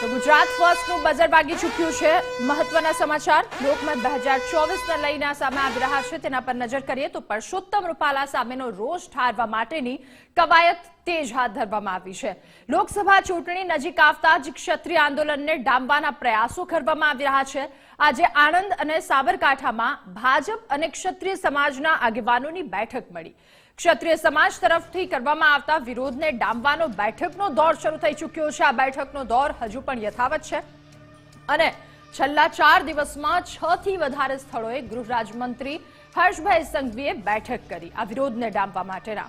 તો ગુજરાત ફર્સ્ટનું બજર વાગી ચૂક્યું છે. મહત્વના સમાચાર, લોકમત બે હજાર ચોવીસને લઈને સામે આવી રહ્યા છે. તેના પર નજર કરીએ તો પરસોત્તમ રૂપાલા સામેનો રોષ ઠારવા માટેની કવાયત તેજ હાથ ધરવામાં આવી છે. લોકસભા ચૂંટણી નજીક આવતા જ ક્ષત્રિય આંદોલનને ડામવાના પ્રયાસો કરવામાં આવી રહ્યા છે. આજે આણંદ અને સાબરકાંઠામાં ભાજપ અને ક્ષત્રિય સમાજના આગેવાનોની બેઠક મળી. ક્ષત્રિય સમાજ તરફથી કરવામાં આવતા વિરોધને ડામવાનો બેઠકનો દોર શરૂ થઈ ચૂક્યો છે. આ બેઠકનો દોર હજુ પણ યથાવત છે. અને છેલ્લા ચાર દિવસમાં છ થી વધારે સ્થળોએ ગૃહ રાજ્યમંત્રી હર્ષભાઈ સંઘવીએ બેઠક કરી. આ વિરોધને ડામવા માટેના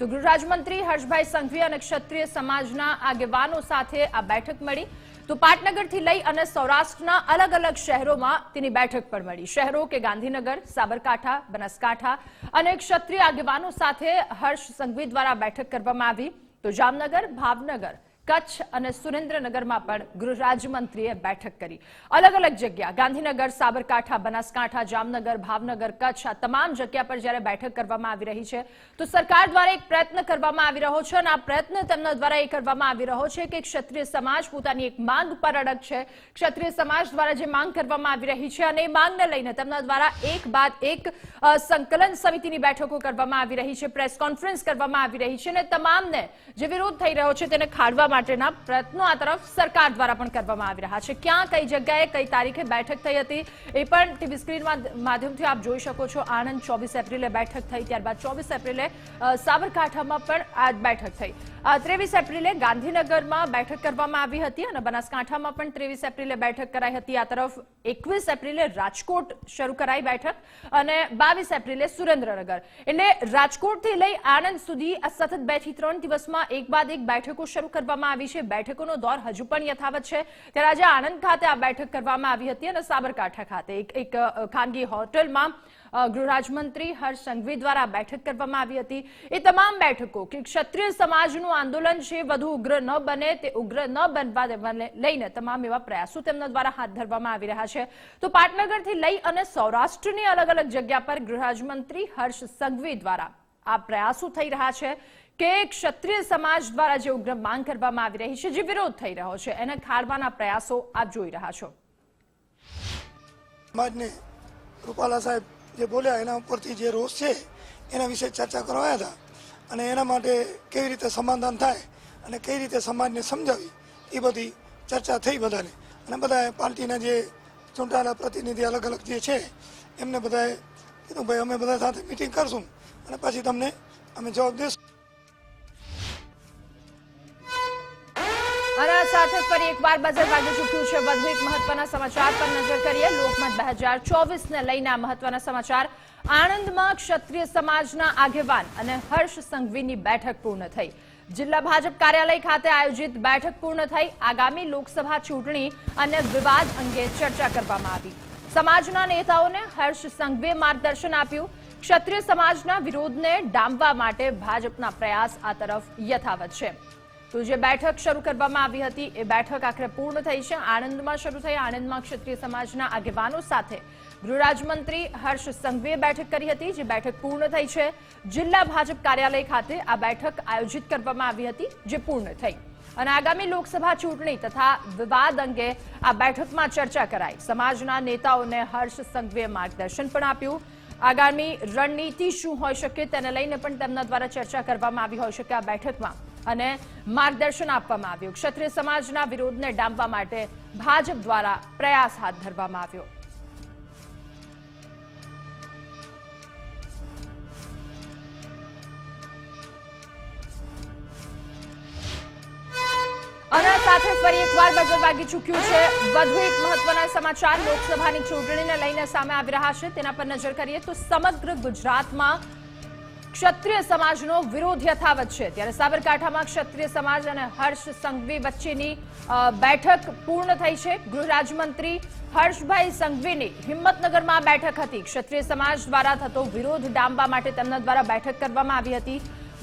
તો ગૃહ રાજ્યમંત્રી હર્ષભાઈ સંઘવી અને ક્ષત્રિય સમાજના આગેવાનો સાથે આ બેઠક મળી. તો પાટનગરથી લઈ અને સૌરાષ્ટ્રના અલગ અલગ શહેરોમાં તેની બેઠક પણ મળી. શહેરો કે ગાંધીનગર, સાબરકાંઠા, બનાસકાંઠા અને ક્ષત્રિય આગેવાનો સાથે હર્ષ સંઘવી દ્વારા બેઠક કરવામાં આવી. તો જામનગર, ભાવનગર કચ્છ અને સુરેન્દ્રનગરમાં પણ ગૃહ રાજ્યમંત્રીએ બેઠક કરી. અલગ અલગ જગ્યા, ગાંધીનગર, સાબરકાંઠા, બનાસકાંઠા, જામનગર, ભાવનગર, કચ્છ, આ તમામ જગ્યા પર જ્યારે બેઠક કરવામાં આવી રહી છે, તો સરકાર દ્વારા એક પ્રયત્ન કરવામાં આવી રહ્યો છે અને આ પ્રયત્ન તેમના દ્વારા એ કરવામાં આવી રહ્યો છે કે ક્ષત્રિય સમાજ પોતાની એક માંગ પર અડગ છે. ક્ષત્રિય સમાજ દ્વારા જે માંગ કરવામાં આવી રહી છે અને એ માંગને લઈને તેમના દ્વારા એક બાદ એક સંકલન સમિતિની બેઠકો કરવામાં આવી રહી છે, પ્રેસ કોન્ફરન્સ કરવામાં આવી રહી છે અને તમામને જે વિરોધ થઈ રહ્યો છે તેને ખાળવા માટેના પ્રયત્નો આ તરફ સરકાર દ્વારા પણ કરવામાં આવી રહ્યા છે. ક્યાં, કઈ જગ્યાએ કઈ તારીખે બેઠક થઈ હતી એ પણ ટીવી સ્ક્રીન માધ્યમથી આપ જોઈ શકો છો. આણંદ ચોવીસ એપ્રિલે બેઠક થઈ, ત્યારબાદ ચોવીસ એપ્રિલે સાબરકાંઠામાં પણ આ બેઠક થઈ. ત્રેવીસ એપ્રિલે ગાંધીનગરમાં બેઠક કરવામાં આવી હતી અને બનાસકાંઠામાં પણ ત્રેવીસ એપ્રિલે બેઠક કરાઈ હતી. આ તરફ એકવીસ એપ્રિલે રાજકોટ શરૂ કરાઈ બેઠક અને બાવીસ એપ્રિલે સુરેન્દ્રનગર. એટલે રાજકોટથી લઈ આણંદ સુધી આ સતત બેથી ત્રણ દિવસમાં એક બાદ એક બેઠકો શરૂ કરવામાં આવી છે. બેઠકોનો દોર હજુ પણ યથાવત છે. ત્યારે આજે આણંદ ખાતે આ બેઠક કરવામાં આવી હતી અને સાબરકાંઠા ખાતે એક ખાનગી હોટલમાં ગૃહરાજમંત્રી ગૃહ હર્ષ સંઘવી દ્વારા બેઠક કરવામાં આવી હતી. એ તમામ બેઠકો કે ક્ષત્રિય સમાજનું આંદોલન છે, વધુ ઉગ્ર ન બને તે ઉગ્ર ન બનવા લઈને તમામ એવા પ્રયાસો તેમના દ્વારા હાથ ધરવામાં આવી રહ્યા છે. તો પાટનગરથી લઈ અને સૌરાષ્ટ્રની અલગ અલગ જગ્યા પર ગૃહરાજમંત્રી હર્ષ સંઘવી દ્વારા આ પ્રયાસો થઈ રહ્યા છે. કે ક્ષત્રિય સમાજ દ્વારા જે ઉગ્ર માંગ કરવામાં આવી રહી છે, જે વિરોધ થઈ રહ્યો છે, એને ખાળવાના પ્રયાસો આપ જોઈ રહ્યા છો. સમાજને રૂપાલા સાહેબ જે બોલ્યા, એના ઉપરથી જે રોષ છે, એના વિશે ચર્ચા કરવાયા હતા. અને એના માટે કેવી રીતે સમાધાન થાય અને કઈ રીતે સમાજને સમજાવી, એ બધી ચર્ચા થઈ બધાને. અને બધાએ પાર્ટીના જે ચૂંટાયેલા પ્રતિનિધિ અલગ અલગ જે છે, એમને બધાએ કીધું, ભાઈ, અમે બધા સાથે મિટિંગ કરશું અને પછી તમને અમે જવાબ દઈશું સાથે ફરી એકવાર બજર વાગી ચૂક્યું છે. વધુ એક મહત્વના સમાચાર પર નજર કરીએ. લોકમત બે હજાર ચોવીસને લઈને મહત્વના સમાચાર. આણંદમાં ક્ષત્રિય સમાજના આગેવાન અને હર્ષ સંઘવીની બેઠક પૂર્ણ થઈ. જિલ્લા ભાજપ કાર્યાલય ખાતે આયોજિત બેઠક પૂર્ણ થઈ. આગામી લોકસભા ચૂંટણી અને વિવાદ અંગે ચર્ચા કરવામાં આવી. સમાજના નેતાઓને હર્ષ સંઘવીએ માર્ગદર્શન આપ્યું. ક્ષત્રિય સમાજના વિરોધને ડામવા માટે ભાજપના પ્રયાસ આ તરફ યથાવત છે. તો જે બેઠક શરૂ કરવામાં આવી હતી, એ બેઠક આખરે પૂર્ણ થઈ છે. આણંદમાં શરૂ થઈ. આણંદમાં ક્ષત્રિય સમાજના આગેવાનો સાથે ગૃહરાજ્યમંત્રી હર્ષ સંઘવીએ બેઠક કરી હતી, જે બેઠક પૂર્ણ થઈ છે. જિલ્લા ભાજપ કાર્યાલય ખાતે આ બેઠક આયોજિત કરવામાં આવી હતી, જે પૂર્ણ થઈ. અને આગામી લોકસભા ચૂંટણી તથા વિવાદ અંગે આ બેઠકમાં ચર્ચા કરાઈ. સમાજના નેતાઓને હર્ષ સંઘવીએ માર્ગદર્શન પણ આપ્યું. આગામી રણનીતિ શું હોઈ શકે તેને લઈને પણ તેમના દ્વારા ચર્ચા કરવામાં આવી હોઈ શકે આ બેઠકમાં. અને માર્ગદર્શન આપવામાં આવ્યું. ક્ષત્રિય સમાજના વિરોધને ડામવા માટે ભાજપ દ્વારા પ્રયાસ હાથ ધરવામાં આવ્યો. અને સાથે ફરી એકવાર બજર વાગી ચૂક્યું છે. વધુ એક મહત્વના સમાચાર. લોકસભાની ચૂંટણીને લઈને સામે આવી રહ્યા છે. તેના પર નજર કરીએ તો સમગ્ર ગુજરાતમાં ક્ષત્રિય સમાજનો વિરોધ યથાવત છે. ત્યારે સાબરકાંઠામાં ક્ષત્રિય સમાજ અને હર્ષ સંઘવી વચ્ચેની બેઠક પૂર્ણ થઈ છે. ગૃહ રાજ્યમંત્રી હર્ષભાઈ સંઘવીની હિંમતનગરમાં બેઠક હતી. ક્ષત્રિય સમાજ દ્વારા થતો વિરોધ ડામવા માટે તેમના દ્વારા બેઠક કરવામાં આવી હતી.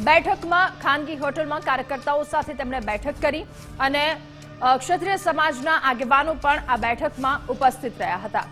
બેઠકમાં ખાનગી હોટલમાં કાર્યકર્તાઓ સાથે તેમણે બેઠક કરી અને ક્ષત્રિય સમાજના આગેવાનો પણ આ બેઠકમાં ઉપસ્થિત રહ્યા હતા.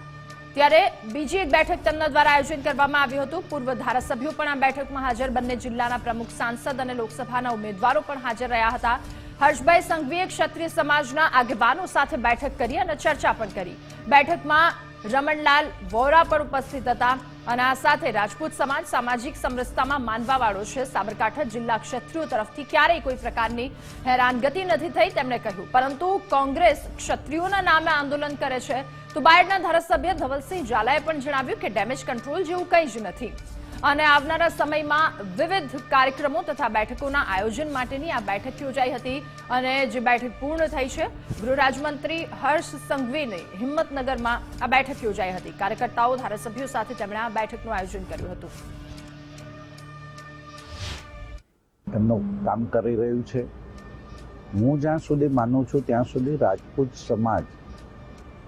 ત્યારે બીજી એક બેઠક તેમના દ્વારા આયોજન કરવામાં આવ્યું હતું. પૂર્વ ધારાસભ્યો પણ આ બેઠકમાં હાજર. બંને જિલ્લાના પ્રમુખ સાંસદ અને લોકસભાના ઉમેદવારો પણ હાજર રહ્યા હતા. હર્ષભાઈ સંઘવીએ ક્ષત્રિય સમાજના આગેવાનો સાથે બેઠક કરી અને ચર્ચા પણ કરી. બેઠકમાં રમણલાલ વોરા પણ ઉપસ્થિત હતા. અને આ સાથે રાજપૂત સમાજ સામાજિક સમરસતામાં માનવાવાળો છે. સાબરકાંઠા જિલ્લા ક્ષત્રિયો તરફથી ક્યારેય કોઈ પ્રકારની હેરાનગતિ નથી થઈ, તેમણે કહ્યું. પરંતુ કોંગ્રેસ ક્ષત્રિયોના નામે આંદોલન કરે છે. તો બાયડના ધારાસભ્ય ધવલસિંહ ઝાલાએ પણ જણાવ્યું કે ડેમેજ કંટ્રોલ જેવું કંઈ જ નથી. અને આવનારા સમયમાં વિવિધ કાર્યક્રમો તથા બેઠકોના આયોજન માટેની આ બેઠક યોજાઈ હતી અને જે બેઠક પૂર્ણ થઈ છે ગૃહ રાજ્યમંત્રી હર્ષ સંઘવીને હિંમતનગરમાં આ બેઠક યોજાઈ હતી. કાર્યકર્તાઓ, ધારાસભ્યો સાથે તેમણે આ બેઠકનું આયોજન કર્યું હતું. એમનું કામ કરી રહ્યું છે. હું જ્યાં સુધી માનું છું, ત્યાં સુધી રાજપૂત સમાજ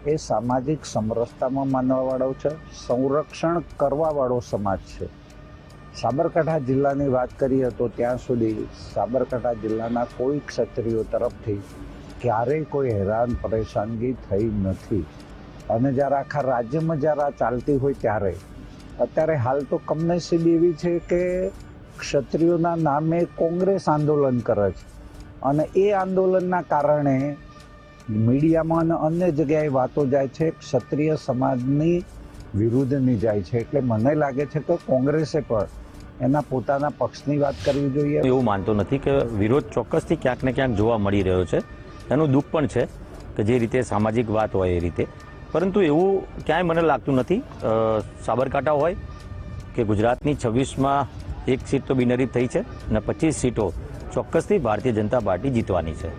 એ સામાજિક સમરસતામાં માનવાવાળો છે. સંરક્ષણ કરવાવાળો સમાજ છે. સાબરકાંઠા જિલ્લાની વાત કરીએ તો ત્યાં સુધી સાબરકાંઠા જિલ્લાના કોઈ ક્ષત્રિયો તરફથી ક્યારેય કોઈ હેરાન પરેશાનગી થઈ નથી. અને જ્યારે આખા રાજ્યમાં જ્યારે આ ચાલતી હોય ત્યારે, અત્યારે હાલ તો કમનસીબી એવી છે કે ક્ષત્રિયોના નામે કોંગ્રેસ આંદોલન કરે છે. અને એ આંદોલનના કારણે મીડિયામાં અને અન્ય જગ્યાએ વાતો જાય છે, ક્ષત્રિય સમાજની વિરુદ્ધની જાય છે. એટલે મને લાગે છે કે કોંગ્રેસે પણ એના પોતાના પક્ષની વાત કરવી જોઈએ. એવું માનતો નથી કે વિરોધ ચોક્કસથી ક્યાંક ને ક્યાંક જોવા મળી રહ્યો છે. એનું દુઃખ પણ છે કે જે રીતે સામાજિક વાત હોય એ રીતે. પરંતુ એવું ક્યાંય મને લાગતું નથી. સાબરકાંઠા હોય કે ગુજરાતની છવ્વીસમાં એક સીટ તો બિનહરીફ થઈ છે અને પચીસ સીટો ચોક્કસથી ભારતીય જનતા પાર્ટી જીતવાની છે.